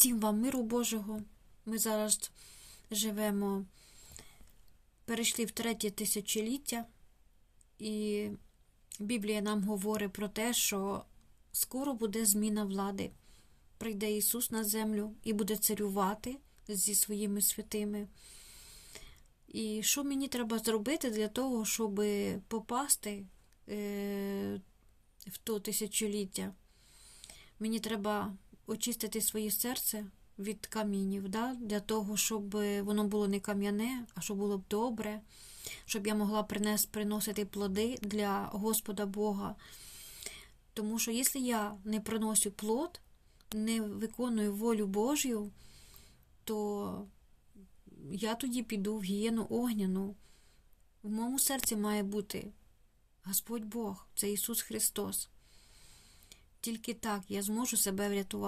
Всім вам миру Божого. Ми зараз живемо, перейшли в третє тисячоліття, і Біблія нам говорить про те, що скоро буде зміна влади. Прийде Ісус на землю і буде царювати зі своїми святими. І що мені треба зробити для того, щоб попасти е, в то тисячоліття? Мені треба очистити своє серце від камінів, да? для того, щоб воно було не кам'яне, а щоб було б добре, щоб я могла принес, приносити плоди для Господа Бога. Тому що якщо я не приношу плод, не виконую волю Божю, то я тоді піду в гієну огняну. В моєму серці має бути Господь Бог, це Ісус Христос. Тільки так я зможу себе врятувати.